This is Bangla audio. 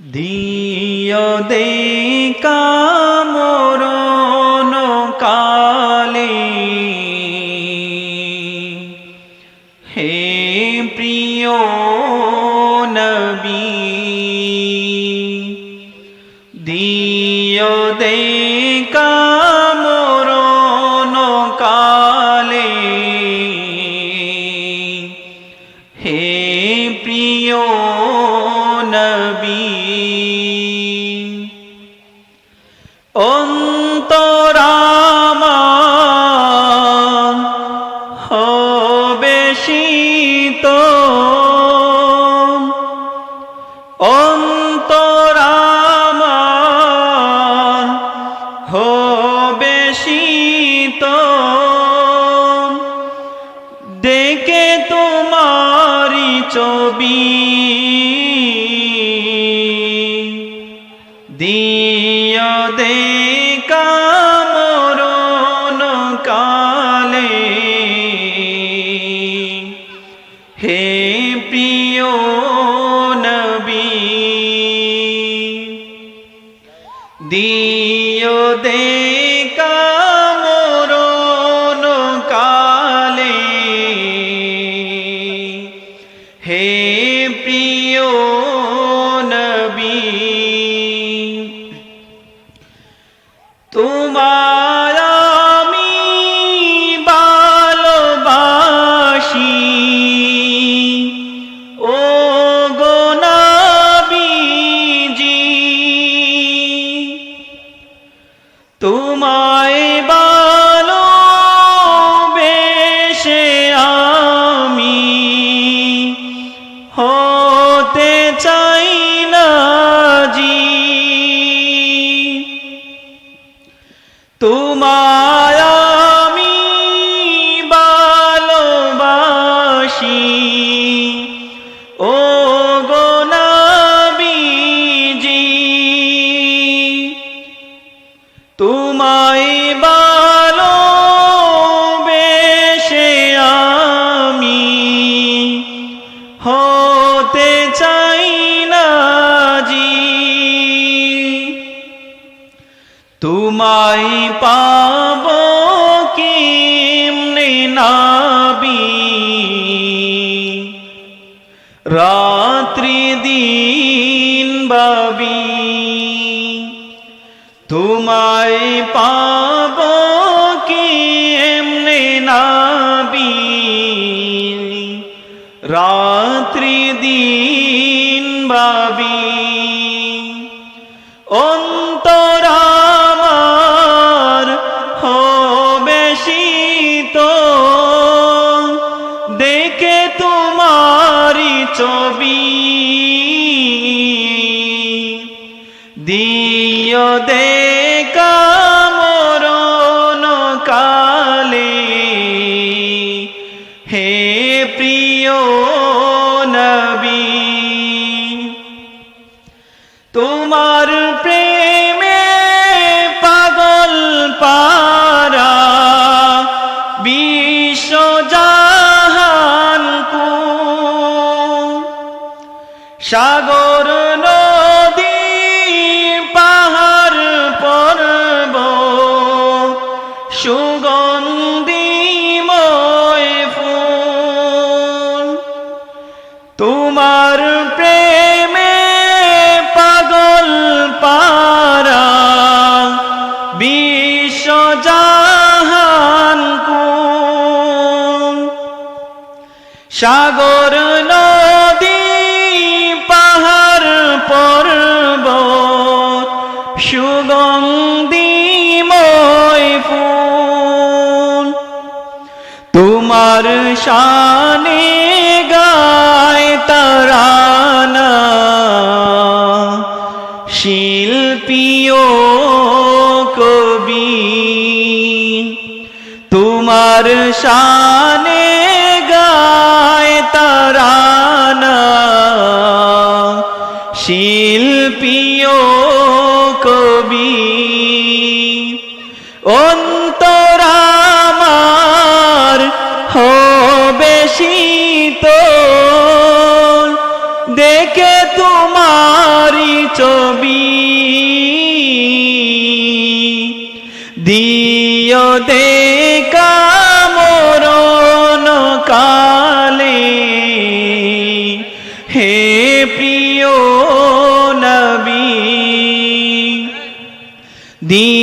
দিয় দে কামরণ কালে। হে প্রিয় নবী দিয় দে কামরণ কালে। অন্তরামা হবে শীত অন্তরামা হবে শীত দেখে তোমারি ছবি দে কামরণ কালে। হে প্রিয় নবী দিয় দে তোমার তোমায় আমি ভালোবাসি। ও গো নবীজি তোমায় ভালো বেশে আমি হতে চাই তোমায় পাব কেমনে নাবি? রাত্রি দিন বাবি তোমায় পাব কেমনে নাবি? রাত্রি দিন বাবি অন্তরামার দে হে প্রিয় নবী তোমার প্রেমে পাগল পারা। সাগর সুগন্ধিময় ফুল। তোমার প্রেমে পাগল পারা বিশ্ব জাহান কুল। সাগর নদী তোমার শানে গায় তারানা। শিল্পীও কবি তোমার শানে গায় তারানা। শিল্পীও ছবি দিও দে কামরণ কালে। হে প্রিয় নবী দিও